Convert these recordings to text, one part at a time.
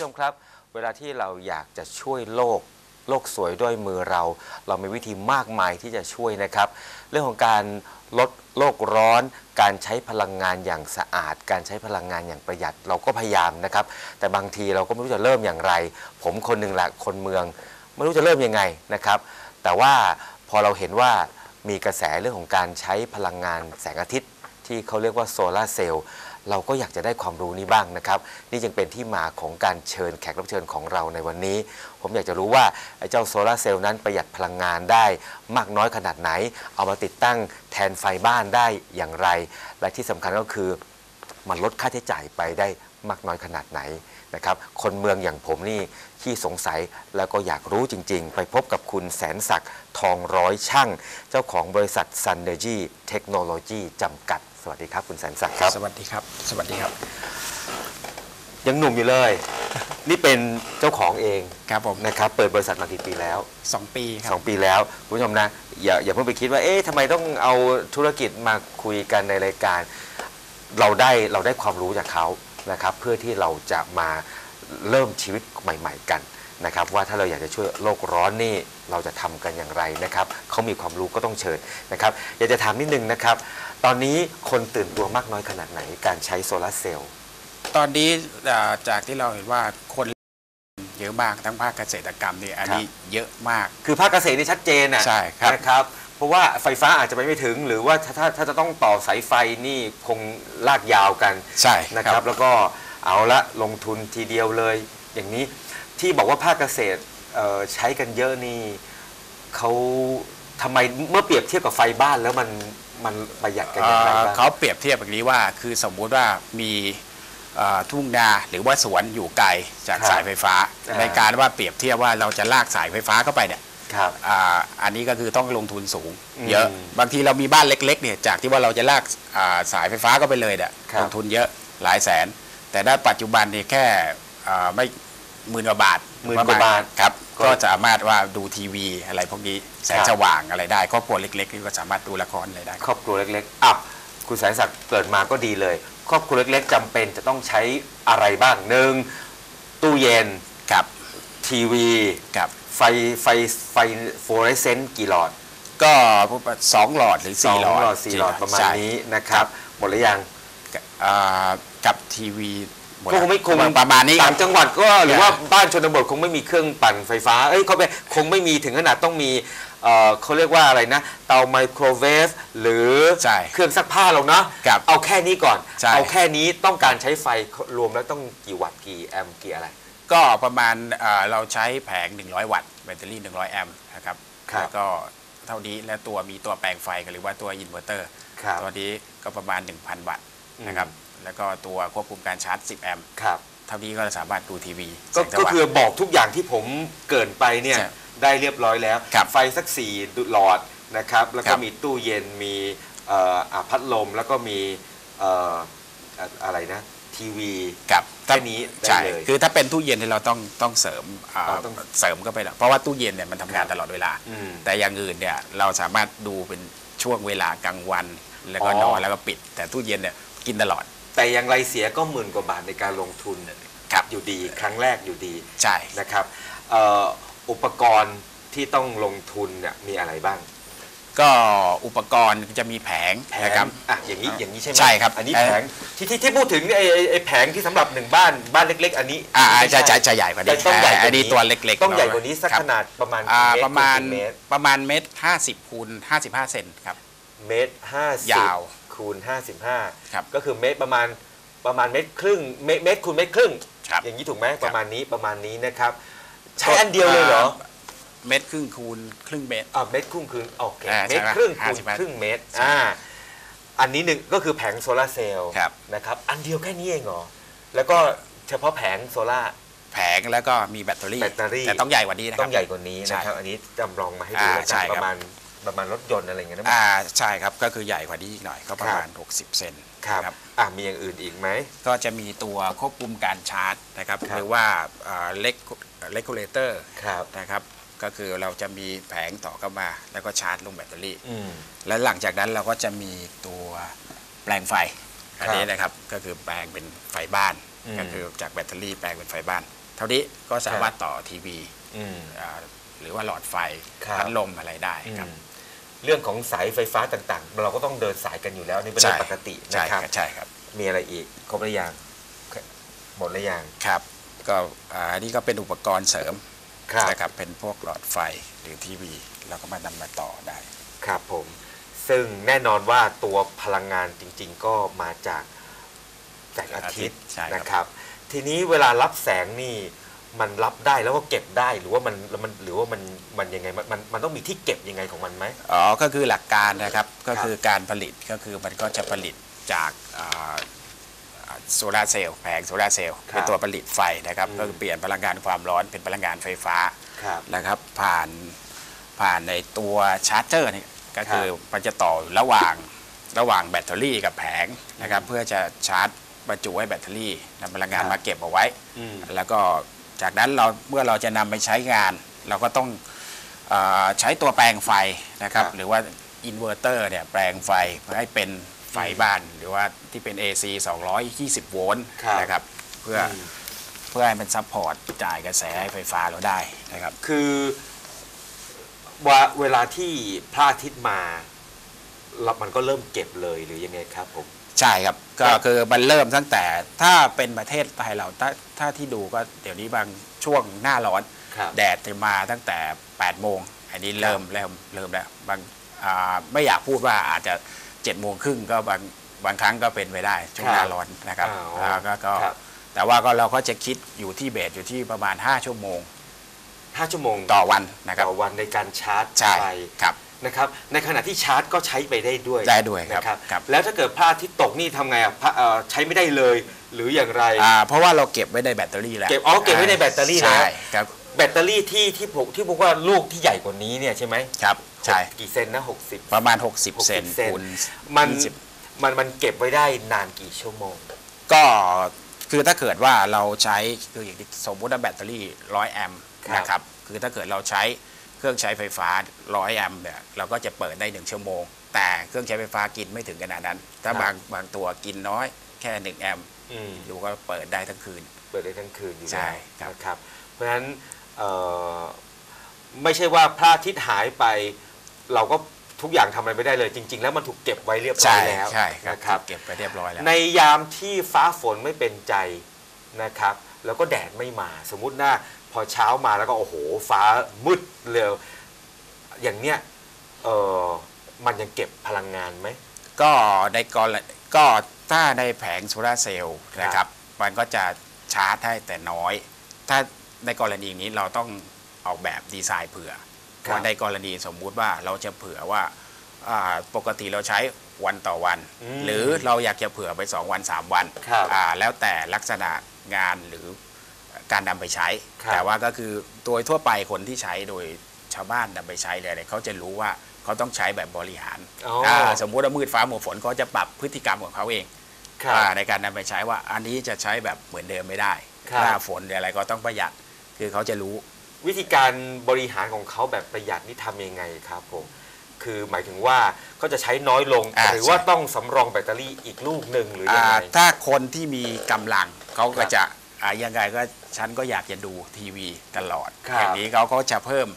ผู้ชมครับ เวลาที่เราอยากจะช่วยโลก โลกสวยด้วยมือเรา เรามีวิธีมากมายที่จะช่วยนะครับ เรื่องของการลดโลกร้อน การใช้พลังงานอย่างสะอาด การใช้พลังงานอย่างประหยัด เราก็พยายามนะครับ แต่บางทีเราก็ไม่รู้จะเริ่มอย่างไร ผมคนหนึ่งแหละคนเมือง ไม่รู้จะเริ่มยังไงนะครับ แต่ว่าพอเราเห็นว่ามีกระแสเรื่องของการใช้พลังงานแสงอาทิตย์ ที่เขาเรียกว่าโซลาร์เซลล์ เราก็อยากจะได้ความรู้นี้บ้างนะครับ นี่จึงเป็นที่มาของการเชิญแขกรับเชิญของเราในวันนี้ ผมอยากจะรู้ว่าไอ้เจ้าโซลาร์เซลล์นั้นประหยัดพลังงานได้ มากน้อยขนาดไหน เอามาติดตั้งแทนไฟบ้านได้อย่างไร และที่สำคัญก็คือมันลดค่าใช้จ่ายไปได้มากน้อยขนาดไหนนะครับ คนเมืองอย่างผมนี่ที่สงสัยแล้วก็อยากรู้จริง ๆ ไปพบกับคุณแสนศักดิ์ทองร้อยช่าง เจ้าของบริษัท Sun Energy Technology จำกัด สวัสดีครับคุณแสนศักดิ์ครับสวัสดีครับ สวัสดีครับ ยังหนุ่มอยู่เลย นี่เป็นเจ้าของเองครับผมนะครับเปิดบริษัทมากี่ปีแล้วสองปีคสรัอบงปีแล้วคุณผู้ชมนะอย่าอย่าเพิ่งไปคิดว่าเอ๊ะทำไมต้องเอาธุรกิจมาคุยกันในรายการ เราได้เราได้ความรู้จากเขานะครับ เพื่อที่เราจะมาเริ่มชีวิตใหม่ ๆ กันนะครับว่าถ้าเราอยากจะช่วยโลกร้อนนี่เราจะทำกันอย่างไรนะครับเขามีความรู้ก็ต้องเชิญนะครับ อยากจะถามนิดนึงนะครับ ตอนนี้คนตื่นตัวมากน้อยขนาดไหนการใช้โซลาร์เซลล์ ตอนนี้อ่าจากที่เราเห็นว่าคนเยอะมากทั้งภาคเกษตรกรรมเนี่ยอันนี้เยอะมาก คือภาคเกษตรนี่ชัดเจนนะใช่ครับ นะครับ เพราะว่าไฟฟ้าอาจจะไปไม่ถึง หรือว่าถ้าถ้าถ้าจะต้องต่อสายไฟนี่คงลากยาวกันใช่นะครับแล้วก็เอาละลงทุนทีเดียวเลย อย่างนี้ที่บอกว่าภาคเกษตรเอ่อใช้กันเยอะนี่เขาทำไมเมื่อเปรียบเทียบกับไฟบ้านแล้วมัน มันประหยัดกันอย่างไรอ่าบ้างเขาเปรียบเทียบแบบนี้ว่า คือสมมุติว่ามีอ่าทุ่งนาหรือว่าสวนอยู่ไกลจากครับสายไฟฟ้าอ่าในการว่าเปรียบเทียบว่าเราจะลากสายไฟฟ้าเข้าไปเนี่ยครับอ่าอันนี้ก็คือต้องลงทุนสูงอืมเยอะบางทีเรามีบ้านเล็กๆเนี่ยจากที่ว่าเราจะลากอ่าสายไฟฟ้าเข้าไปเลยเนี่ยครับลงทุนเยอะหลายแสน แต่ได้ปัจจุบันเนี่ยแค่อ่าไม่หมื่นกว่าบาทหมื่นกว่าบาทครับ ก็ก็สามารถว่าดูทีวีอะไรพวกนี้แสงครับสว่างอะไรได้ครอบครัวเล็กๆนี่ก็สามารถดูละครอะไรได้ ครอบครัวเล็กๆอะคุณแสนศักดิ์เกิดมาก็ดีเลย ครอบครัวเล็กๆจำเป็นจะต้องใช้อะไรบ้างหนึ่งตู้เย็นครับทีวีครับไฟไฟไฟฟลูออเรสเซนต์กี่หลอด ก็สองหลอดหรือสี่หลอดสี่หลอดประมาณใช่นี้นะครับ หมดหรือยังอ่ากับทีวี หมดคงไม่คงประมาณนี้คต่ารับ งจังหวัดก็หรือใช่ว่าบ้านชนบทคงไม่มีเครื่องปั่นไฟฟ้าเอ้ยเขาไปคงไม่มีถึงขนาดต้องมีเอ่อเขาเรียกว่าอะไรนะ เตาไมโครเวฟหรือใช่เครื่องซักผ้าหรอกเนาะครับเอาแค่นี้ก่อน ใช่ เอาแค่นี้ต้องการใช้ไฟรวมแล้วต้องกี่วัตต์กี่แอมป์กี่อะไร ก็ประมาณเอ่อเราใช้แผง 100 วัตต์แบตเตอรี่ 100 แอมป์นะครับครับ แล้วก็เท่านี้และตัวมีตัวแปลงไฟหรือว่าตัวอินเวอร์เตอร์ ครับ ตัวนี้ก็ประมาณ 1,000 วัตต์นะครับ แล้วก็ตัวควบคุมการชาร์จ 10 แอมป์ครับเท่านี้ก็สามารถดูทีวีก็แสงสก็ว่างคือบอกทุกอย่างที่ผมเกรินไปเนี่ยใช่ได้เรียบร้อยแล้วครับไฟสักสี่หลอดนะครับ แล้วคก็รับมีตู้เย็นมีเอ่ออะพัดลมแล้วก็มีเอ่ออะอะไรนะทีวีกับแค่นี้ได้ใช่เลยคือถ้าเป็นตู้เย็นเนี่ยเราต้องต้องเสริมอ่าอ๋อต้องเสริมเข้าไปนะเพราะว่าตู้เย็นเนี่ยมันทำงานครับตลอดเวลาอืมแต่อย่างอื่นเนี่ยเราสามารถดูเป็นช่วงเวลากลางวัน แล้วก็อ๋อนอนแล้วก็ปิด แต่ตู้เย็นเนี่ยกินตลอด แต่อย่างไรเสียก็หมื่นกว่าบาทในการลงทุนครับอยู่ดีครั้งแรกอยู่ดีใช่นะครับเอ่ออุปกรณ์ที่ต้องลงทุนเนี่ยมีอะไรบ้าง ก็อุปกรณ์จะมีแผงแผงนะครับอะอย่างนี้อย่างนี้ใช่ไหมใช่ครับอันนี้เอ่อแผงที่ที่ที่พูดถึงเนี่ยไอ้ไอ้ไอ้แผงที่สำหรับหนึ่งบ้านบ้านเล็ก ๆ อันนี้อ่าไม่จะใช่จะจะใหญ่กว่านี้ต้องใหญ่กว่านี้อันนี้ตัวเล็กๆต้องใหญ่กว่านี้สักครับขนาดประมาณอ่ากี่เมตประมาณกี่เมตรประมาณเมตรห้าสิบคูณห้าสิบห้าเซนครับเมตรห้าสิบยาว คูณห้าสิบห้าครับก็คือเมตรประมาณประมาณเมตรครึ่งเมตรเมตรคูณเมตรครึ่ง ครับ อย่างนี้ถูกไหมครับประมาณนี้ประมาณนี้นะครับ ใช้อันเดียวเลยเหรอเมตรครึ่งคูณครึ่งเมตร อ่าเมตรครึ่งคือโอเคอ่าเมใช่ตรไหมครึ่งคูณ55ครึ่งเมตรใช่อ่าอันนี้หนึ่งก็คือแผงโซลาร์เซลล์ครับ นะครับอันเดียวแค่นี้เองเหรอแล้วก็เฉพาะแผงโซลาร์ แผงแล้วก็มีแบตเตอรี่ แบตเตอรี่ แต่ต้องใหญ่กว่านี้นะคต้รัอบงใหญ่กว่านี้นะครับใช่อันนี้จำลองมาให้ดูอ่าแล้วใช่กันครับ ประมาณ ประมาณรถยนต์อะไรอย่างเงี้ยนะ อ่าใช่ครับก็คือใหญ่กว่านี้อีกหน่อยก็ประมาณครับ60 เซนครับนะอะมีอย่างอื่นอีกไหม ก็จะมีตัวควบคุมการชาร์จนะครับครับ หรือว่าเล็กเลกูเลเตอร์ครับ นะครับก็คือเราจะมีแผงต่อเข้ามา แล้วก็ชาร์จลงแบตเตอรี่ อืม และหลังจากนั้นเราก็จะมีตัวแปลงไฟอันนี้ครับนะครับก็คือแปลงเป็นไฟบ้าน อืมก็คือจากแบตเตอรี่แปลงเป็นไฟบ้าน เท่านี้ก็สามารถต่อทีวีอืม อ่าหรือว่าหลอดไฟครับ พัดลมอะไรได้ครับ อืม เรื่องของสายไฟฟ้าต่างๆ เราก็ต้องเดินสายกันอยู่แล้วนี่เป็นเรื่องปกติใช่นะครับใช่ครับ มีอะไรอีกครบหรือยังหมดหรือยังครับ ก็อ่าอันนี้ก็เป็นอุปกรณ์เสริมครับนะครับเป็นพวกหลอดไฟหรือทีวีเราก็มานำมาต่อได้ ครับผม ซึ่งแน่นอนว่าตัวพลังงานจริง ๆ ก็มาจากแสงอาทิตย์ใช่ครับนะครับ ทีนี้เวลารับแสงนี่ มันรับได้แล้วก็เก็บได้หรือว่ามันมันหรือว่ามันมันยังไงมันมันมันต้องมีที่เก็บยังไงของมันไหมอ๋อก็คือหลักการนะครับก็คือการผลิตก็คือมันก็จะผลิตจากโซลาร์เซลล์แผงโซลาร์เซลล์ครับเป็นตัวผลิตไฟนะครับอืมก็คือเปลี่ยนพลังงานความร้อนเป็นพลังงานไฟฟ้าครับนะครับผ่านผ่านในตัวชาร์จเจอร์นี่ก็คือครับมันจะต่อระหว่างระหว่างแบตเตอรี่กับแผงนะครับเพื่อจะชาร์จบรรจุให้แบตเตอรี่นำพลังงานมาเก็บเอาไว้อืมแล้วก็ จากนั้นเราเมื่อเราจะนำไปใช้งาน เราก็ต้องเออใช้ตัวแปลงไฟนะครับครับ หรือว่าอินเวอร์เตอร์เนี่ยแปลงไฟเพื่อให้เป็นไฟบ้าน หรือว่าที่เป็น AC 220 โวลต์ครับนะครับเพื่ออมเพื่อให้มันซัพพอร์ตจ่ายกระแสไฟฟ้าเราได้นะครับ คือว่าเวลาที่พระอาทิตย์มาเรามันก็เริ่มเก็บเลยหรือยังไงครับผม ใช่ครับ ก็ครับคือมันเริ่มตั้งแต่ถ้าเป็นประเทศไทยเราถ้าถ้าที่ดูก็เดี๋ยวนี้บางช่วงหน้าร้อน ครับแดดจะมาตั้งแต่8โมงอันนี้เริ่มเริ่มเริ่มแล้วบางอ่าไม่อยากพูดว่าอาจจะ7โมงครึ่งก็บางบางครั้งก็เป็นไปได้ช่วงหน้าร้อนนะครับอ๋อแล้วก็ก็ครับ แต่ว่าก็เราก็จะคิดอยู่ที่เบสอยู่ที่ประมาณ 5 ชั่วโมงห้าชั่วโมงต่อวันนะครับต่อวันในการชาร์จใช่ไฟ ครับ นะครับในขณะที่ชาร์จก็ใช้ไปได้ด้วยได้ด้วยครับนะครับ ครับ แล้วถ้าเกิดพระอาทิตย์ตกนี่ทำไงอะพระเอ่อใช้ไม่ได้เลยหรืออย่างไร อ่าเพราะว่าเราเก็บไว้ในแบตเตอรี่แล้วเก็บอ๋อเก็บไว้ในแบตเตอรี่แล้ว ใช่ครับแบตเตอรี่ที่ที่ผมที่บอกว่าลูกที่ใหญ่กว่านี้เนี่ยใช่ไหมครับใช่กี่เซนนะ60ประมาณ60เซนเซน คูณมัน20มันมันเก็บไว้ได้นานกี่ชั่วโมง ก็คือถ้าเกิดว่าเราใช้คืออย่างที่สมมติว่าแบตเตอรี่ 100 แอมป์ครับ นะครับคือถ้าเกิดเราใช้ เครื่องใช้ไฟฟ้า 100 แอมป์เนี่ยเราก็จะเปิดได้ 1 ชั่วโมง แต่เครื่องใช้ไฟฟ้ากินไม่ถึงขนาดนั้น ถ้าบางบางตัวกินน้อยแค่ 1 แอมป์อืมดูก็เปิดได้ทั้งคืน เปิดได้ทั้งคืนอยู่ใช่แล้วครับ นะครับ เพราะฉะนั้นเอ่อไม่ใช่ว่าพระอาทิตย์หายไป เราก็ทุกอย่างทำอะไรไม่ได้เลย จริง ๆ แล้วมันถูกเก็บไว้เรียบร้อใช่ยแล้วใช่ครับนะครับ เก็บไปเรียบร้อยแล้ว ในยามที่ฟ้าฝนไม่เป็นใจนะครับ แล้วก็แดดไม่มา สมมุติว่า พอเช้ามาแล้วก็โอ้โหฟ้ามืดเร็ว อย่างเนี้ยเออมันยังเก็บพลังงานไหม ก็ในกรณีก็ถ้าในแผงโซลาร์เซลล์ครับนะครับ มันก็จะชาร์จให้แต่น้อย ถ้าในกรณีนี้เราต้องออกแบบดีไซน์เผื่อว่าในกรณีสมมุติว่าเราจะเผื่อว่าอ่าปกติเราใช้วันต่อวันมหรือเราอยากจะเผื่อไป 2 วัน 3 วันครับอ่าแล้วแต่ลักษณะงานหรือ การนำไปใช้ ครับแต่ว่าก็คือโดยทั่วไปคนที่ใช้โดยชาวบ้านนำไปใช้เลยเนี่ยเขาจะรู้ว่าเขาต้องใช้แบบบริหารอ๋อาสมมุติว่ามืดฟ้าหมัวฝนเขาจะปรับพฤติกรรมของเขาเองครับ อ่าในการนำไปใช้ว่าอันนี้จะใช้แบบเหมือนเดิมไม่ได้ครับ หน้าฝนหรืออะไรก็ต้องประหยัดคือเขาจะรู้ วิธีการบริหารของเขาแบบประหยัดนี่ทำยังไงครับผม คือหมายถึงว่าเขาจะใช้น้อยลง อ่าหรือว่าใช่ ต้องสำรองแบตเตอรี่อีกลูกหนึ่งหรือยังอ่าไง ถ้าคนที่มีกำลังเขาคก็รับจะ อ่ายังไงก็ฉันก็อยากจะดูทีวีตลอดครับ อย่างนี้เขาก็จะเพิ่ม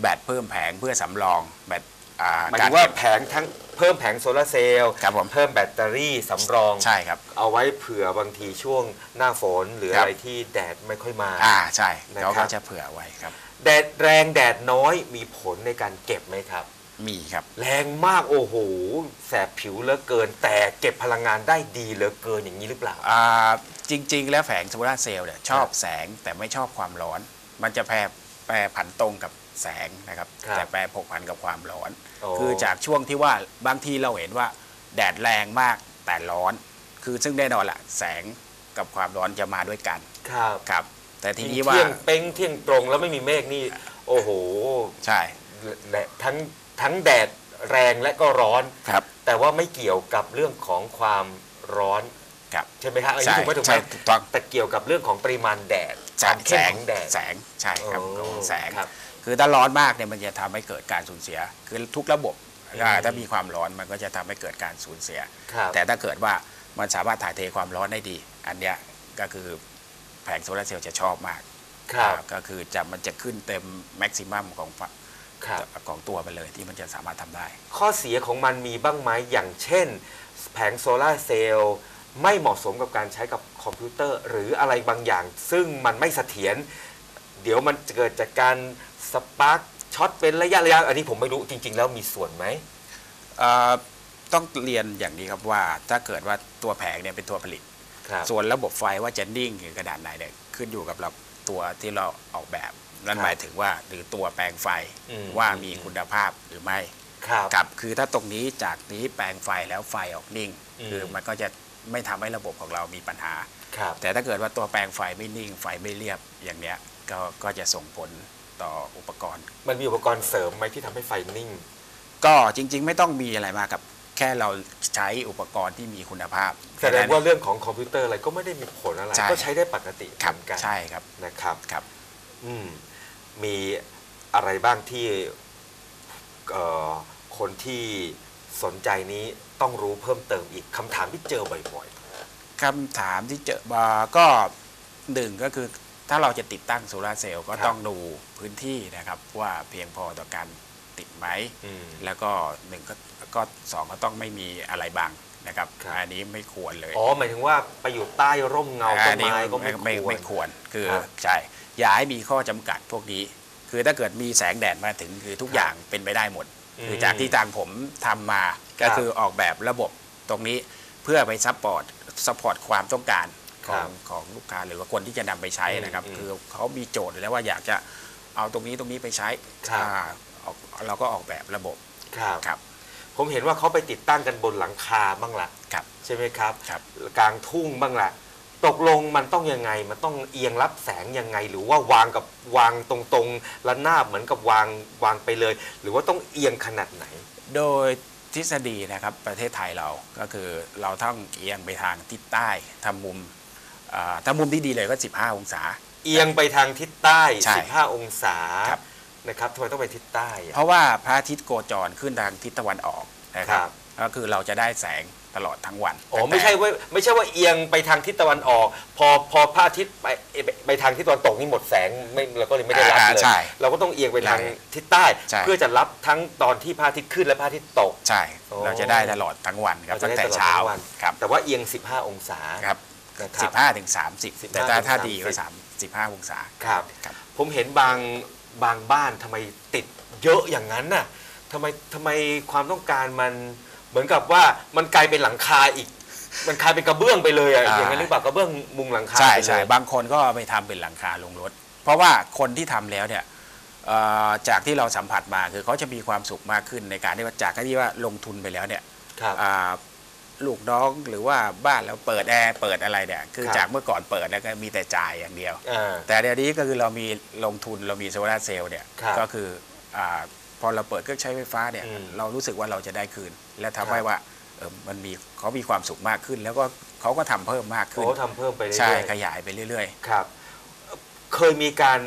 แบตเพิ่มแผงเพื่อสำรองแบตอ่าหมายกาถึรงว่าเก็บ แผงทั้งเพิ่มแผงโซลาร์เซลล์ครับผม เพิ่มแบตเตอรี่สำรอง ใช่ครับ เอาไว้เผื่อบางทีช่วงหน้าฝนหรือครับ อะไรที่แดดไม่ค่อยมา อ่าใช่นะครับ เขาก็จะเผื่อไว้ครับ แดดแรงแดดน้อยมีผลในการเก็บไหมครับ มีครับ แรงมากโอ้โห แสบผิวเหลือเกิน แต่เก็บพลังงานได้ดีเหลือเกินอย่างนี้หรือเปล่า อ่าจริง ๆ แล้วแผงโซลาร์เซลล์เนี่ยชอบแสงแต่ไม่ชอบความร้อน มันจะแปรแปรผันตรงกับแสงนะครับ ครับแต่แปรผกผันกับความร้อน โอ้ คือจากช่วงที่ว่าบางทีเราเห็นว่าแดดแรงมากแต่ร้อน คือซึ่งแน่นอนละแสงกับความร้อนจะมาด้วยกันครับครับ แต่ทีนี้ว่าเที่ยงเป้งเที่ยงตรงแล้วไม่มีเมฆนี่ โอ้โหใช่แดดทั้ง ทั้งแดดแรงและก็ร้อน ครับ แต่ว่าไม่เกี่ยวกับเรื่องของความร้อนครับ ใช่ไหมครับอันนี้ใช่ถูกไหมถูกไหมใช่ถูกต้อง แต่เกี่ยวกับเรื่องของปริมาณแดดแสความงเข้แสมงของแดด แสงใช่ครับโอ้ของแสง ครับคือถ้าร้อนมากเนี่ยมันจะทำให้เกิดการสูญเสีย คือทุกระบบอืมอ่าถ้ามีความร้อนมันก็จะทำให้เกิดการสูญเสีย ครับแต่ถ้าเกิดว่ามันสามารถถ่ายเทความร้อนได้ดี อันเนี้ยก็คือแผงโซลาร์เซลล์จะชอบมากครับอ่าก็คือจะมันจะขึ้นเต็มแม็กซิมัมของฝครับ ของตัวไปเลยที่มันจะสามารถทำได้ ข้อเสียของมันมีบ้างไหมอย่างเช่น แผงโซลาร์เซลล์ไม่เหมาะสมกับการใช้กับคอมพิวเตอร์ หรืออะไรบางอย่าง ซึ่งมันไม่เสถียรเดี๋ยวมันเกิดจากการสปาร์กช็อตเป็นระยะระยะอันนี้ผมไม่รู้จริง ๆ แล้วมีส่วนไหมเอ่อต้องเรียนอย่างนี้ครับว่าถ้าเกิดว่าตัวแผงเนี่ยเป็นตัวผลิตครับส่วนระบบไฟว่าจะนิ่งหรือขนาดไหนเนี่ยขึ้นอยู่กับเราตัวที่เราออกแบบ นั่นครับหมายถึงว่าหรือตัวแปลงไฟอืมว่าอืมมีคุณภาพหรือไม่ครับกับคือถ้าตรงนี้จากนี้แปลงไฟแล้วไฟออกนิ่งอืมคือมันก็จะไม่ทำให้ระบบของเรามีปัญหาครับแต่ถ้าเกิดว่าตัวแปลงไฟไม่นิ่งไฟไม่เรียบอย่างเนี้ยก็ก็จะส่งผลต่ออุปกรณ์ มันมีอุปกรณ์เสริมไหมที่ทำให้ไฟนิ่ง ก็จริง ๆ ไม่ต้องมีอะไรมากกับแค่เราใช้อุปกรณ์ที่มีคุณภาพแสดงว่าเรื่องของคอมพิวเตอร์อะไรก็ไม่ได้มีผลอะไรใช่ก็ใช้ได้ปกติเหครับมือนกันใช่ครับนะครับครับ อืม มีอะไรบ้างที่เอ่อคนที่สนใจนี้ต้องรู้เพิ่มเติมอีกคำถามที่เจอบ่อยคำถามที่เจอมาก็หนึ่งก็คือถ้าเราจะติดตั้งโซลาร์เซลล์ก็ครับต้องดูพื้นที่นะครับ ว่าเพียงพอต่อการติดไหมๆอืมแล้วก็หนึ่งก็ก็สองก็ต้องไม่มีอะไรบังนะครับครับอันนี้ไม่ควรเลยอ๋อหมายถึงว่าไปอยู่ใต้ร่มเงาต้อันนนี้ไม้ก็ไม่ไม่ควรไม่ควรคือครับใช่ อย่าให้มีข้อจำกัดพวกนี้ คือถ้าเกิดมีแสงแดดมาถึงคือทุกอย่างเป็นไปได้หมดอืมคือจากที่ทางผมทำมาก็ครับคือออกแบบระบบตรงนี้เพื่อไปซัพพอร์ตซัพพอร์ตความต้องการขครัอบงของลูกค้าหรือว่าคนที่จะนำไปใช้นะครับอืมคือเขามีโจทย์แล้วว่าอยากจะเอาตรงนี้ตรงนี้ไปใช้ครับอ่าออกเราก็ออกแบบระบบครับครับผมเห็นว่าเขาไปติดตั้งกันบนหลังคาบ้างละครับใช่ไหมครับครับ กลางทุ่งบ้างละ ตกลงมันต้องยังไง มันต้องเอียงรับแสงยังไง หรือว่าวางกับวางตรงๆระนาบเหมือนกับวางวางไปเลย หรือว่าต้องเอียงขนาดไหน โดยทฤษฎีนะครับประเทศไทยเราก็คือเราต้องเอียงไปทางทิศใต้ทำมุมอ่าถ้ามุมที่ดีเลยก็ 15 องศา เอียงไปทางทิศใต้ใช่15 องศาครับนะครับทำไมต้องไปทิศใต้อะเพราะว่าพระอาทิตย์โกจรขึ้นทางทิศตะวันออกนะครัครับบก็คือเราจะได้แสง ตลอดทั้งวันอ๋อตั้งแต่ไม่ใช่ว่าไม่ใช่ว่าเอียงไปทางทิศตะวันออก พอพอพระอาทิตย์ไปไปไปทางทิศตะวันตกนี่หมดแสงไม่เราก็เลยไม่ได้รับอ่าเลยใช่เราก็ต้องเอียงไปทางใช่ทิศใต้ใช่เพื่อจะรับทั้งตอนที่พระอาทิตย์ขึ้นและพระอาทิตย์ตกใช่โอ้เราจะได้ตลอดทั้งวันครับเราจะตั้งได้แต่ตลอดเช้าทั้งวันครับแต่ว่าเอียง 15 องศาครับนะครับ15ถึง30 15แต่ถ้าถ้าถึงดีก็30 3 15องศาครับครับผมเห็นบางบางบ้านทำไมติดเยอะอย่างนั้นน่ะทำไมทำไมความต้องการมัน เหมือนกับว่ามันกลายเป็นหลังคาอีก มันกลายเป็นกระเบื้องไปเลยอะอ่า อย่างนั้นหรือเปล่ากระเบื้องมุงหลังคาใช่ไปเลย ใช่บางคนก็เอาไปทำเป็นหลังคาลงรถ เพราะว่าคนที่ทำแล้วเนี่ยเอ่อจากที่เราสัมผัสมาคือเขาจะมีความสุขมากขึ้นในการที่ว่าจากที่ว่าลงทุนไปแล้วเนี่ยครับ อ่าลูกน้องหรือว่าบ้านเราเปิดแอร์เปิดอะไรเนี่ยคือครับ จากเมื่อก่อนเปิดแล้วก็มีแต่จ่ายอย่างเดียว อ่า แต่เดี๋ยวนี้ก็คือเรามีลงทุนเรามีโซลาร์เซลล์เนี่ยครับ ก็คืออา พอเราเปิดเครื่องใช้ไฟฟ้าเนี่ยอืมเรารู้สึกว่าเราจะได้คืน และทำครับให้ว่าเออมันมีเขามีความสุขมากขึ้น แล้วก็เขาก็ทำเพิ่มมากขึ้นเขาทำเพิ่มไปเรื่ใช่อยขยายไปเรื่อยๆ ครับ เคยมีการ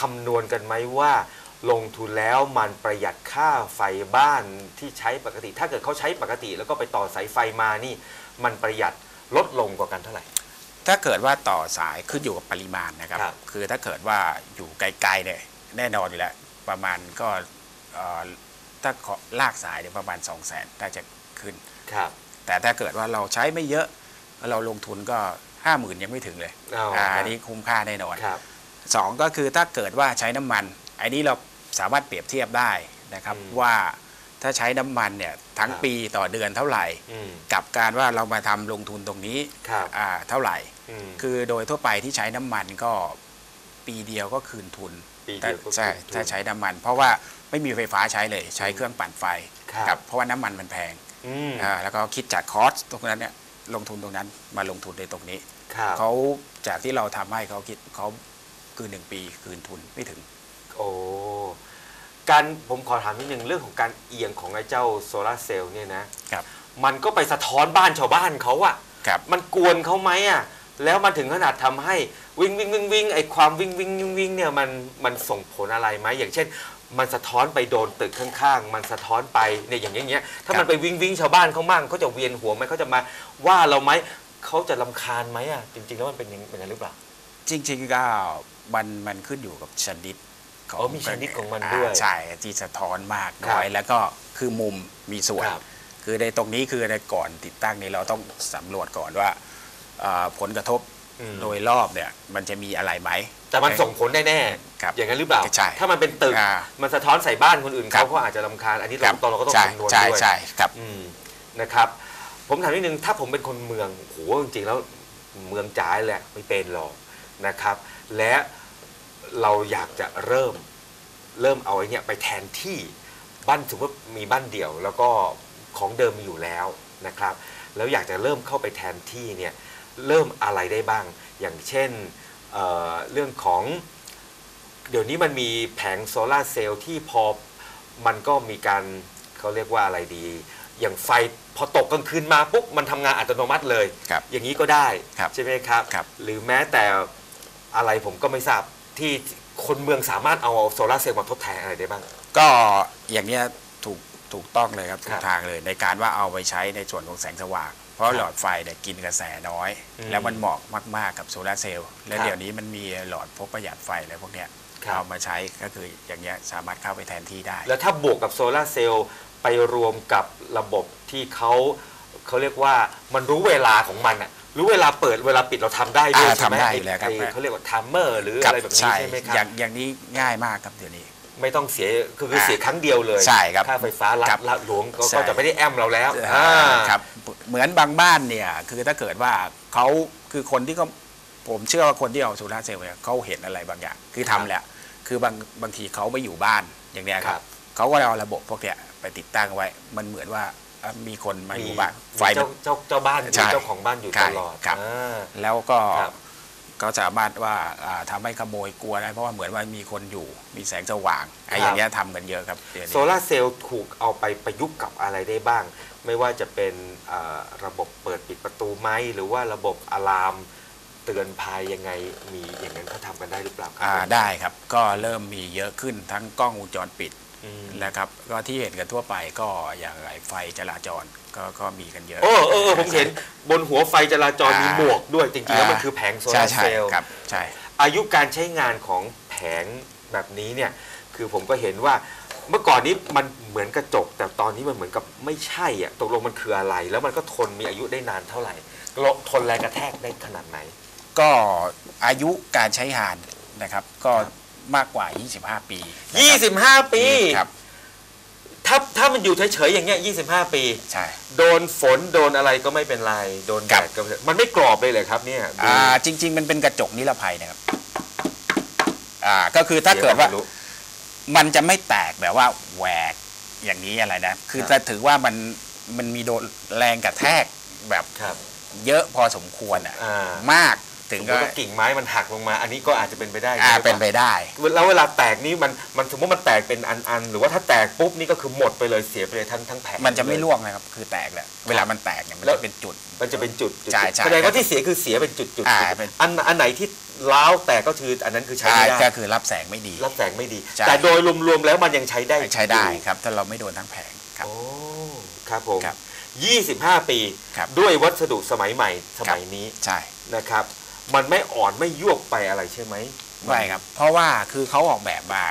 คำนวณกันไหมว่า ลงทุนแล้วมันประหยัดค่าไฟบ้านที่ใช้ปกติ ถ้าเกิดเขาใช้ปกติ แล้วก็ไปต่อสายไฟมานี่ มันประหยัดลดลงกว่ากันเท่าไหร่ๆถ้าเกิดว่าต่อสายขึ้นอยู่กับปริมาณนะครับครับ คือถ้าเกิดว่าอยู่ไกลๆเนี่ยแน่นอนอยู่แล้วประมาณก็เอ่อ ถ้าขอลากสายเนี่ยประมาณ 2 0 0 0 0นน่าจะขึ้น ครับ แต่ถ้าเกิดว่าเราใช้ไม่เยอะ เราลงทุนก็ 5 0,000 ยังไม่ถึงเลยเอาอ่าครับ อันนี้คุ้มค่าแน่นอน ครับ สองก็คือถ้าเกิดว่าใช้น้ำมันอันนี้เราสามารถเปรียบเทียบได้นะครับอืมว่าถ้าใช้น้ำมันเนี่ยทั้งครับ ปีต่อเดือนเท่าไหร่ อืม กับการว่าเรามาทำลงทุนตรงนี้ครับ อ่าเท่าไหร่ อืม คือโดยทั่วไปที่ใช้น้ำมันก็ปีเดียวก็คืนทุนปีแต่เดียวก็ใช่คืนทุนถ้าใช้น้ำมัน เพราะว่า ไม่มีไฟฟ้าใช้เลยใช้เครื่องปั่นไฟครับกับเพราะว่าน้ำมันมันแพงอืมอ่าแล้วก็คิดจากคอสตรงนั้นเนี่ยลงทุนตรงนั้นมาลงทุนในตรงนี้ ครับเขาจากที่เราทำให้เขาคิดเขาคืนหนึ่งปีคืนทุนไม่ถึง โอ้การผมขอถามนิดนึงเรื่องของการเอียงของไอ้เจ้าโซลาร์เซลล์เนี่ยนะ ครับ มันก็ไปสะท้อนบ้านชาวบ้านเขาอะครับ มันกวนเขาไหมอะแล้วมันถึงขนาดทำให้วิ่งวิ่งวิ่งวิ่งไอ้ความวิ่งวิ่งวิ่งวิ่งเนี่ยมันมันส่งผลอะไรไหมอย่างเช่น มันสะท้อนไปโดนตึกข้างๆ มันสะท้อนไปเนี่ยอย่างเงี้ย ถ้ามันไปวิ่งวิ่งชาวบ้านเขามั่งเขาจะเวียนหัวไหมเขาจะมาว่าเราไหมเขาจะลำคาญไหมอะจริง ๆ แล้วมันเป็นอย่างเป็นอย่างนั้นหรือเปล่า จริงๆก็มันมันขึ้นอยู่กับชนิดขอ๋อมีชนิดของมันด้วยาใช่ที่สะท้อนมากครัน้บอยแล้วก็คือมุมมีส่วน ครับ คือในตรงนี้คือในก่อนติดตั้งนี้เราต้องสำรวจก่อนว่าอ่าผลกระทบอืม โดยรอบเนี่ยมันจะมีอะไรไหม แต่มันส่งผลแน่ครับๆอย่างนั้นหรือเปล่าใช่ถ้ามันเป็นตึกอ่ามันสะท้อนใส่บ้านคนอื่นครัเขาบก็อาจจะรำคาญ อันนี้คเรารับตอนเราก็ต้องใช่คำนวณใช่ด้วยใช่ครับอืมนะครับ ผมถามนิดนึง ถ้าผมเป็นคนเมืองโหจริงๆแล้วเมืองจ๋าเลยแหละไม่เป็นหรอกนะครับ และเราอยากจะเริ่มเริ่มเอาไอ้เนี่ยไปแทนที่บ้านสมมติมีบ้านเดี่ยว แล้วก็ของเดิมมีอยู่แล้วนะครับ แล้วอยากจะเริ่มเข้าไปแทนที่เนี่ย เริ่มอะไรได้บ้าง อย่างเช่นเอ่อเรื่องของเดี๋ยวนี้มันมีแผงโซลาร์เซลล์ที่พอมันก็มีการเขาเรียกว่าอะไรดี อย่างไฟพอตกกลางคืนมาปุ๊บมันทำงานอัตโนมัติเลยครับอย่างนี้ก็ได้ครับใช่ไหมครับครับหรือแม้แต่อะไรผมก็ไม่ทราบที่คนเมืองสามารถเอาโซลาร์เซลล์มาทดแทนอะไรได้บ้าง ก็อย่างเนี้ยถูกถูกต้องเลยครับถูครักบทางเลยในการว่าเอาไปใช้ในส่วนของแสงสว่าง เพราะครับหลอดไฟเนี่ยกินกระแสน้อย อืมแล้วมันเหมาะมากๆกับโซลาร์เซลล์และครับเดี๋ยวนี้มันมีหลอดพกประหยัดไฟอะไรพวกเนี้ยครับ เอามาใช้ก็คืออย่างเงี้ยสามารถเข้าไปแทนที่ได้ แล้วถ้าบวกกับโซลาร์เซลล์ไปรวมกับระบบที่เขาเขาเรียกว่ามันรู้เวลาของมันอะรู้เวลาเปิดเวลาปิดเราทำได้ด้วยอ่าใช่ไหมทำได้อ้อยู่แล้วครับ ไอ้เขาเรียกว่าทัมเมอร์หรือครัอะไรแบบนี้ใช่ใช่ไหมครัอย่าบงอย่างนี้ง่ายมากครับเดี๋ยวนี้ ไม่ต้องเสียคือคืออ่าเสียครั้งเดียวเลยใช่ครับค่าไฟฟ้ารัครัดบละหลวงก็ใช่ ก็จะไม่ได้แอมเราแล้วอ่าอ่าครับ เหมือนบางบ้านเนี่ย คือถ้าเกิดว่าเขาคือคนที่เขาผมเชื่อว่าคนที่เอาโซลาร์เซลล์เนี่ยเขาเห็นอะไรบางอย่าง คือทำแหละคือบางบางทีเขาไม่อยู่บ้านอย่างเนี้ยคครัรับบเขาก็เอาระบบพวกเนี้ยไปติดตั้งไว้ มันเหมือนว่าเอ่อมีคนมาอยู่บ้านไฟมีมัเจ้านเจ้าเจ้าบ้านอยู่ใช่เจ้าของบ้านอยู่ใช่ตลอดครับอ่าแล้วก็ครับก็สามารถว่าอ่าทำให้ขโมยกลัวได้เพราะว่าเหมือนว่ามีคนอยู่มีแสงสว่างไอ้ครับอย่างเงี้ยทำกันเยอะครับเดี๋ยวโซนี้ลาร์เซลล์ถูกเอาไปประยุกต์กับอะไรได้บ้าง ไม่ว่าจะเป็นอ่าระบบเปิดปิดประตูไหมหรือว่าระบบอะลามเตือนภัยยังไงมีอย่างนั้นเขาทำกันได้หรือเปล่าครัอ่าได้ครับ ก็เริ่มมีเยอะขึ้นทั้งกล้องวงจรปิดอืมนะครับก็ที่เห็นกันทั่วไปก็อย่างไรไฟจราจรก็ก็มีกันเยอะโอ้เออเออผมเห็นบนหัวไฟจราจรมีอ่าหมวกด้วยจริงๆแล้วมันอ่าคือแผงโซใช่ลาร์ใช่เซลล์ครับใช่อายุการใช้งานของแผงแบบนี้เนี่ยคือผมก็เห็นว่า เมื่อก่อนนี้มันเหมือนกระจก แต่ตอนนี้มันเหมือนกับไม่ใช่อะตกลงมันคืออะไร แล้วมันก็ทนมีอายุได้นานเท่าไหร่ทนแรงกระแทกได้ขนาดไหน ก็อายุการใช้งานนะครับ ก็ครับมากกว่า 25 ปีนะครับ25 ปี ครับถ้าถ้ามันอยู่เฉยๆอย่างเงี้ย25 ปี ใช่ โดนฝนโดนอะไรก็ไม่เป็นไร โดนแดครัดบก็ไม่มันไม่กรอบเลยเลยครับเนี่ยดู อ่าจริง ๆ มันเป็นกระจกนิรภัยนะครับ อ่าก็คือถ้าเกิดว่ายวไม่รู้ มันจะไม่แตกแบบว่าแหวกอย่างนี้อะไรนะ คือครับจะถือว่ามันมันมีโดนแรงกระแทกแบบครับเยอะพอสมควรอะอ่ามาก ถึงแล้ก็วก็กิ่งไม้มันหักลงมา อันนี้ก็อาจจะเป็นไปได้อ่าใช่หมเป็นไปได้ แล้วเวลาแตกนี่มันมันสมมติมันแตกเป็นอันๆหรือว่าถ้าแตกปุ๊บนี่ก็คือหมดไปเลยเสียไปเลยทั้งทั้งแผงมันจะไม่เลยร่วงนะครับคือแตกแหละเวลามันแตกเนี่ยมันแล้วจะเป็นจุด มันจะเป็นจุดจุดใช่ใช่แสดงว่าที่เสียคือเสียเป็นจุดจุดอ่าจุดเป็นอันอันไหนที่ล้าวแตกก็คืออันนั้นคือใช้ใช่ไม่ได้ก็คือรับแสงไม่ดี รับแสงไม่ดีใช่แต่โดยรวมๆแล้วมันยังใช้ได้ใช้ได้อยู่ครับ ถ้าเราไม่โดนทั้งแผงครับโอ้ครับผมครับ25 ปีครับด้วยวัสดุสมัยใหม่สมัยนี้ใช่นะครับ มันไม่อ่อนไม่ยวบไปอะไรใช่ไหม ไม่ครับ เพราะว่าคือเขาออกแบบมา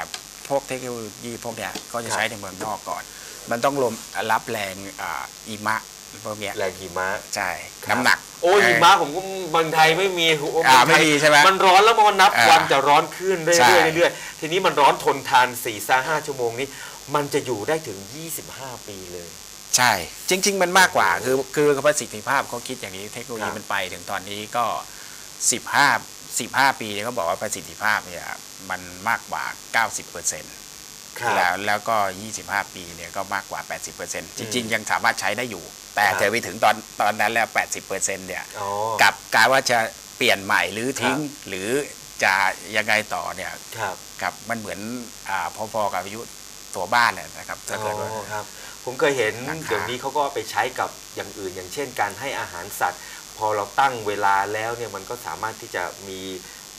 พวกเทคโนโลยีพวกเนี้ยก็จะครับใช้ในเมืองนอกก่อน มันต้องรวมรับแรงอ่าอิมะพวกเนี้ยแรงหิมะใช่ครับ น้ำหนัก โอ้ยเหิมะผมก็เมืองไทยไม่มีโอ้อ่าเองทยไม่มีใช่ไหมมันร้อนแล้วมันนับอ่าวันจะร้อนขึ้นเรื่ใช่ อยๆเรื่อยๆทีนี้มันร้อนทนทาน4ี่ซาห้าชั่วโมงนี้ มันจะอยู่ได้ถึง 25 ปีเลย ใช่ จริง ๆ มันมากกว่าคือคือประสิทธิภาพเขาคิดอย่างนี้เทคโนโลคยีรับ มันไปถึงตอนนี้ก็ 15 15 ปีเนี่ยเขาบอกว่าประสิทธิภาพเนี่ยมันมากกว่า 90%เครับแล้วแล้วก็ 25 ปีเนี่ยก็มากกว่า 80%จริง ๆ ยังสามารถใช้ได้อยู่ แต่ครับเธอไปถึงตอนตอนนั้นแล้ว 80%เนี่ยอ๋อกับการว่าจะเปลี่ยนใหม่หรือทิ้งครับหรือจะยังไงต่อเนี่ยครับกับมันเหมือนอ่าพอๆกับอายุตัวบ้านเนี่ยนะครับถ้าเกิดว่าอ๋อครับผมเคยเห็นหลังคาเดี๋ยวนี้เขาก็ไปใช้กับอย่างอื่น อย่างเช่น การให้อาหารสัตว์ พอเราตั้งเวลาแล้วเนี่ยมันก็สามารถที่จะมี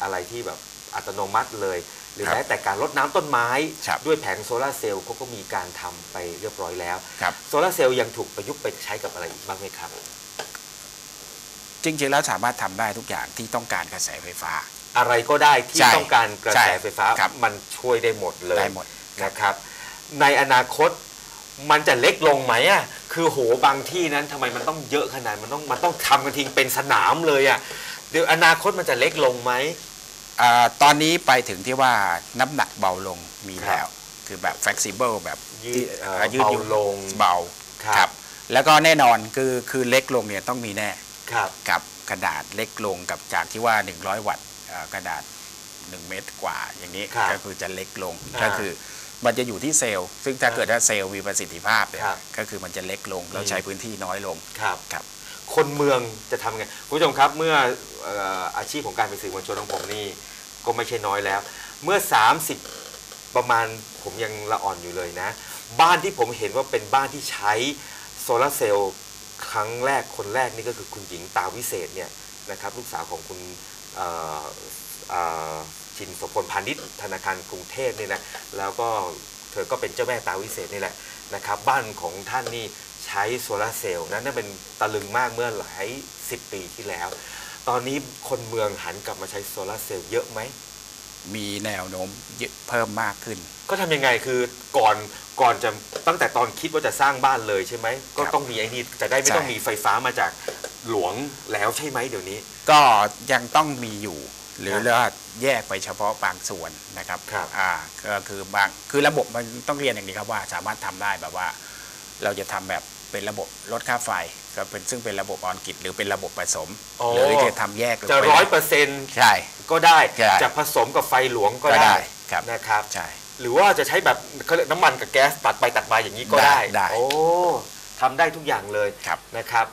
อะไรที่แบบอัตโนมัติเลย หรือครับแม้แต่การรดน้ำต้นไม้ครับด้วยแผงโซลาร์เซลล์เขาก็มีการทำไปเรียบร้อยแล้วครับโซลาร์เซลล์ยังถูกประยุกต์ไปใช้กับอะไรอีกบ้างไหมครับ จริงๆแล้วสามารถทำได้ทุกอย่างที่ต้องการกระแสไฟฟ้า อะไรก็ได้ที่ใช่ต้องการกระแสใช่ไฟฟ้าครับมันช่วยได้หมดเลยได้หมดนะครับ ในอนาคตมันจะเล็กลงไหมอะ คือโหบางที่นั้นทำไมมันต้องเยอะขนาดมันต้องมันต้องทำกันทิ้งเป็นสนามเลยอะเดี๋ยวอนาคตมันจะเล็กลงไหม อ่าตอนนี้ไปถึงที่ว่าน้ำหนักเบาลงมีครับแล้ว คือแบบ flexible แบบยืดที่เอ่ออ่ายืดเบาหยุ่นลงเบาครับ แล้วก็แน่นอนคือคือเล็กลงเนี่ยต้องมีแน่ ครับ กับกระดาษเล็กลงกับจากที่ว่า 100 วัตต์อ่ากระดาษ 1 เมตรกว่าอย่างนี้ครับก็คือจะเล็กลงอ่า ก็คือ มันจะอยู่ที่เซลล์ ซึ่งถ้าอ่าเกิดว่าเซลล์มีประสิทธิภาพเนี่ยครับ ก็คือมันจะเล็กลงเราอืมใช้พื้นที่น้อยลง ครับ ครับ คนเมืองจะทำไงคุณผู้ชมครับเมื่อเอ่ออาชีพของการเป็นสื่อมวลชนของผมนี่ก็ไม่ใช่น้อยแล้ว เมื่อ 30 ประมาณผมยังละอ่อนอยู่เลยนะ บ้านที่ผมเห็นว่าเป็นบ้านที่ใช้โซลาร์เซลล์ครั้งแรกคนแรกนี่ก็คือคุณหญิงตาวิเศษเนี่ยนะครับลูกสาวของคุณเอ่อเอ่อ ชินโสพลพาณิชย์ธนาคารกรุงเทพนี่แหละแล้วก็เธอก็เป็นเจ้าแม่ตาวิเศษนี่แหละนะครับบ้านของท่านนี่ใช้โซลาร์เซลล์นะนั่นเป็นตะลึงมากเมื่อหลายสิบปีที่แล้ว ตอนนี้คนเมืองหันกลับมาใช้โซลาร์เซลล์เยอะไหมมีแนวโน้มเยอะเพิ่มมากขึ้น ก็ทำยังไงคือก่อนก่อนจะตั้งแต่ตอนคิดว่าจะสร้างบ้านเลยใช่ไหมก็ต้องมีไอ้นี่จะได้ไม่ใช่ต้องมีไฟฟ้ามาจากหลวงแล้วใช่ไหมเดี๋ยวนี้ ก็ยังต้องมีอยู่ หรือครับว่าแยกไปเฉพาะบางส่วนนะครับครับ อ่าก็คือบางคือระบบมันต้องเรียนอย่างนี้ครับว่าสามารถทำได้แบบว่า เราจะทำแบบเป็นระบบลดค่าไฟก็เป็นซึ่งเป็นระบบออนกิดหรือเป็นระบบผสม อ๋อ หรือจะทำแยกลงจะไปร้อยเปอร์เซ็นต์ใช่ ก็ได้ ใช่ จะผสมกับไฟหลวงก็ก็ได้ได้ครับนะครับ ใช่ หรือว่าจะใช้แบบเขาเรียกน้ำมันกับแก๊สตัดไปตัดมาอย่างนี้ก็ได้ ได้ได้ โอ้ทำได้ทุกอย่างเลยครับ นะครับ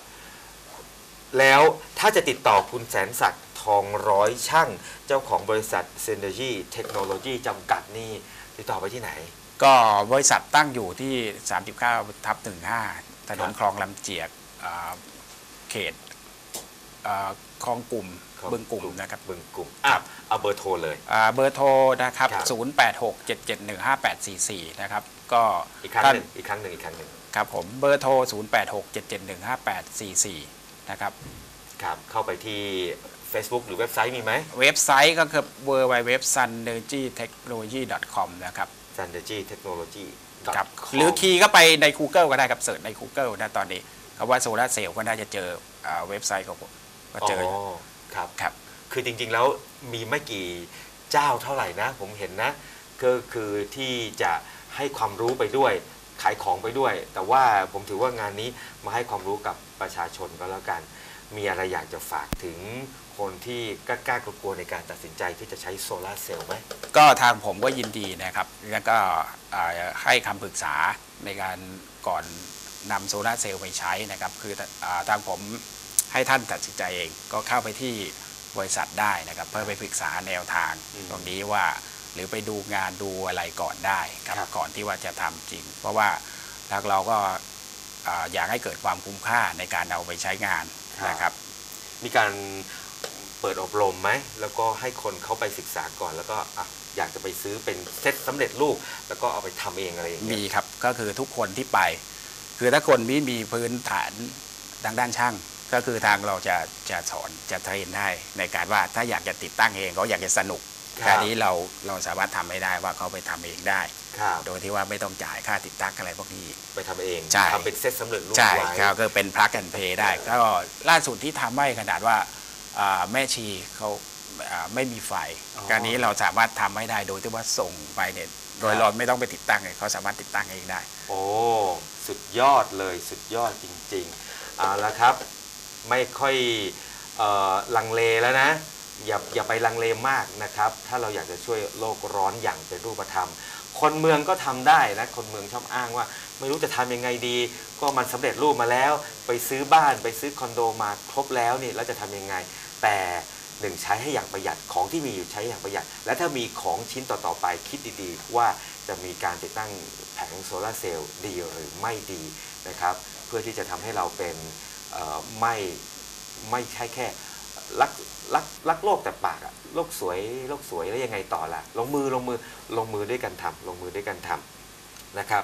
แล้วถ้าจะติดต่อคุณแสนศักดิ์ท องร้อยช่าง เจ้าของบริษัท Synergy Technology จำกัดนี่ติดต่อไปที่ไหน ก็บริษัทตั้งอยู่ที่ 39ทับ15ถนนครับคลองลำเจียกอ่าเขตอ่าคลองกลุ่มบึงกลุ่มนะครับบึงกลุ่มอะเอาเบอร์โทรเลยอ่าเบอร์โทรนะครับครับ0867715844 นะครับ ก็อีกครั้งท่าหนึ่งอีกครั้งหนึ่งอีกครั้งหนึ่งครับผมเบอร์โทร 0867715844 นะครับครับเข้าไปที่ Facebook หรือเว็บไซต์มีไหมเว็บไซต์ก็คือ www.synergytechnology.com นะครับ Synergy Technology ครับหรือคีย์ก็ไปใน Google ก็ได้ครับเสิร์ชใน Google นะตอนนี้คำว่าโซลาร์เซลล์ก็น่าจะเจออ่าเว็บไซต์ของผมก็เจออครับครับ คือจริงๆแล้วมีไม่กี่เจ้าเท่าไหร่นะ ผมเห็นนะ ก็คือที่จะให้ความรู้ไปด้วยขายของไปด้วย แต่ว่าผมถือว่างานนี้มาให้ความรู้กับประชาชนก็แล้วกัน มีอะไรอยากจะฝากถึง คนที่กล้าๆกลัวๆในการตัดสินใจที่จะใช้โซลาร์เซลล์ไหมก็ทางผมก็ยินดีนะครับ แล้วก็อ่าให้คำปรึกษาในการก่อนนำโซลาร์เซลล์ไปใช้นะครับ คืออาทางผมให้ท่านตัดสินใจเองก็เข้าไปที่บริษัทได้นะครับ เพื่อไปปรึกษาแนวทางอืมตรงนี้ว่าหรือไปดูงานดูอะไรก่อนได้ครับครับก่อนที่ว่าจะทำจริง เพราะว่าทางเราก็อ่าอยากให้เกิดความคุ้มค่าในการเอาไปใช้งานนะครับ มีการเปิดอบรมไหม แล้วก็ให้คนเข้าไปศึกษาก่อน แล้วก็อะอยากจะไปซื้อเป็นเซ็ตสำเร็จรูป แล้วก็เอาไปทำเองอะไรอย่างเงี้ยมีครับ ก็คือทุกคนที่ไป คือถ้าคนไม่มีพื้นฐานทางด้านช่าง ก็คือทางเราจะจะสอนจะเทรนให้ในการว่าถ้าอยากจะติดตั้งเองเขาอยากจะสนุกครับแค่นี้เราเราสามารถทำไม่ได้ว่าเขาไปทำเองได้ครับโดยที่ว่าไม่ต้องจ่ายค่าติดตั้งอะไรพวกนี้ ไปทำเองใช่ทำเป็นเซ็ตสำเร็จรูปใช่ไว้ครับก็เป็นพลักกันเพย์ได้ ก็ล่าสุดที่ทำให้ขนาดว่าอ่า แม่ชีเขาอ่าไม่มีไฟอ๋อการนี้เราสามารถทำให้ได้โดยที่ว่าส่งไปเนี่ยโดยครับเราไม่ต้องไปติดตั้งเลยเขาสามารถติดตั้งเองได้ โอ้สุดยอดเลยสุดยอดจริงๆเอาละครับไม่ค่อยเอ่อลังเลแล้วนะอย่าอย่าไปลังเลมากนะครับ ถ้าเราอยากจะช่วยโลกร้อนอย่างเป็นรูปธรรม คนเมืองก็ทำได้นะคนเมืองชอบอ้างว่า ไม่รู้จะทำยังไงดี ก็มันสำเร็จรูปมาแล้ว ไปซื้อบ้านไปซื้อคอนโดมาครบแล้วนี่แล้วจะทำยังไง แต่หนึ่งใช้ให้อย่างประหยัดของที่มีอยู่ใช้อย่างประหยัด และถ้ามีของชิ้นต่อๆไปคิดดีๆ ว่าจะมีการติดตั้งแผงโซลาร์เซลล์ดีหรือไม่ดีนะครับ เพื่อที่จะทำให้เราเป็นไม่ไม่ใช่แค่รัก รักรักโลกแต่ปากอะโลกสวยโลกสวยแล้วยังไงต่อล่ะ ลงมือลงมือลงมือด้วยกันทำลงมือด้วยกันทำนะครับ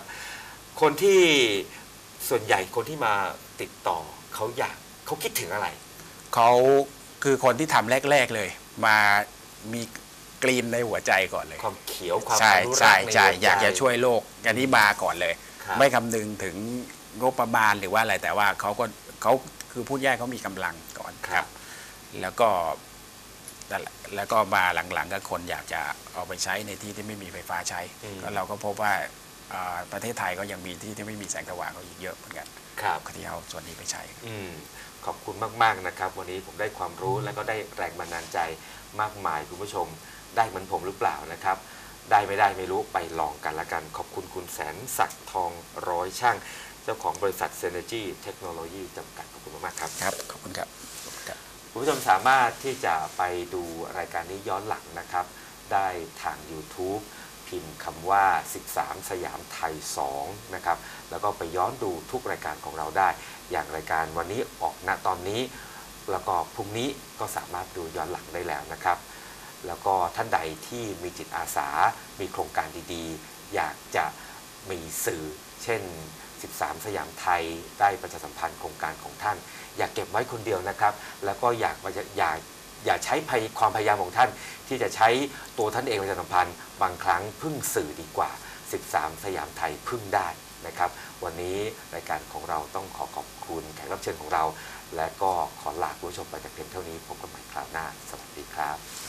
คนที่ส่วนใหญ่คนที่มาติดต่อเขาอยากเขาคิดถึงอะไรเขาคือคนที่ทำแรก ๆเลย มามีกรีนในหัวใจก่อนเลย ความเขียวความใช่อนุรัใช่กษ์ในใช่หัวใจอยากจะช่วยโลกอันนี้มาก่อนเลยครับไม่คำนึงถึงงบประมาณหรือว่าอะไรแต่ว่าเขาก็เขาคือพูดง่ายเขามีกำลังก่อนครับ แล้วก็นั่นแหละแล้วก็มาหลังๆก็คนอยากจะเอาไปใช้ในที่ที่ไม่มีไฟฟ้าใช้อืมก็เราก็พบว่าอ่าประเทศไทยก็ยังมีที่ที่ไม่มีแสงสว่างก็อีกเยอะเหมือนกันครับที่เอาส่วนนี้ไปใช้อืมขอบคุณมาก ๆ นะครับ วันนี้ผมได้ความรู้และก็ได้แรงบันดาลใจมากมายคุณผู้ชม ได้เหมือนผมหรือเปล่านะครับ ได้ไม่ได้ไม่รู้ไปลองกันละกัน ขอบคุณคุณแสนศักดิ์ทองร้อยช่าง เจ้าของบริษัท Synergy Technology จำกัดขอบคุณมากๆครับครับ ขอบคุณครับขอบ คุณผู้ชมสามารถที่จะไปดูรายการนี้ย้อนหลังนะครับ ได้ทาง YouTube พิมพ์คำว่า 13 สยามไทย 2 นะครับ แล้วก็ไปย้อนดูทุกรายการของเราได้ อย่างรายการวันนี้ออกณตอนนี้ แล้วก็พรุ่งนี้ก็สามารถดูย้อนหลังได้แล้วนะครับ แล้วก็ท่านใดที่มีจิตอาสา มีโครงการดีๆ อยากจะมีสื่อ เช่น 13 สยามไทยได้ประชาสัมพันธ์โครงการของท่าน อย่าเก็บไว้คนเดียวนะครับ แล้วก็อยากอยาอยาอย่าใช้พยความพยายามของท่าน ที่จะใช้ตัวท่านเองประชาสัมพันธ์บางครั้งพึ่งสื่อดีกว่า 13 สยามไทยพึ่งได้นะครับ วันนี้รายการของเราต้องขอขอบคุณแขกรับเชิญของเรา และก็ขอลาคุณผู้ชมไปแต่เพียงเท่านี้พบกันใหม่คราวหน้า สวัสดีครับ